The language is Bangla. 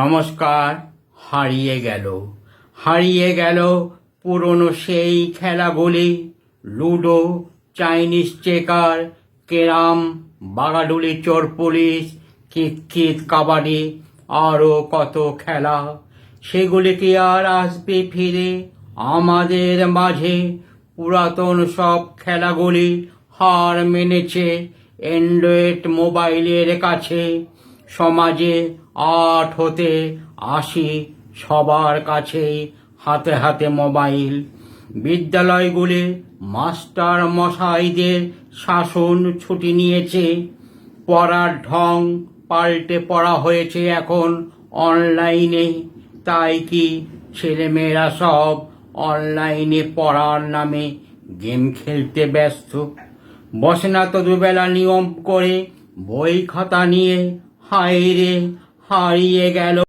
নমস্কার, হারিয়ে গেল। হারিয়ে গেল পুরনো সেই খেলাগুলি। লুডো, চাইনিজ চেকার কেরাম বাগাডুলি চোর পুলিশ কিতকিত কাবাডি আরও কত খেলা। সেগুলি কি আর আসবে ফিরে আমাদের মাঝে। পুরাতন সব খেলাগুলি হার মেনেছে অ্যান্ড্রয়েড মোবাইলের কাছে। সমাজে আট হতে আশি, সবার কাছে হাতে হাতে মোবাইল। বিদ্যালয়গুলি মাস্টার মশাইদের শাসন ছুটি নিয়েছে। পড়ার ঢং পাল্টে পড়া হয়েছে এখন অনলাইনে। তাই কি ছেলেমেয়েরা সব অনলাইনে পড়ার নামে গেম খেলতে ব্যস্ত? বসে না তো দুবেলা নিয়ম করে বই খাতা নিয়ে হায় রে হারিয়ে গেল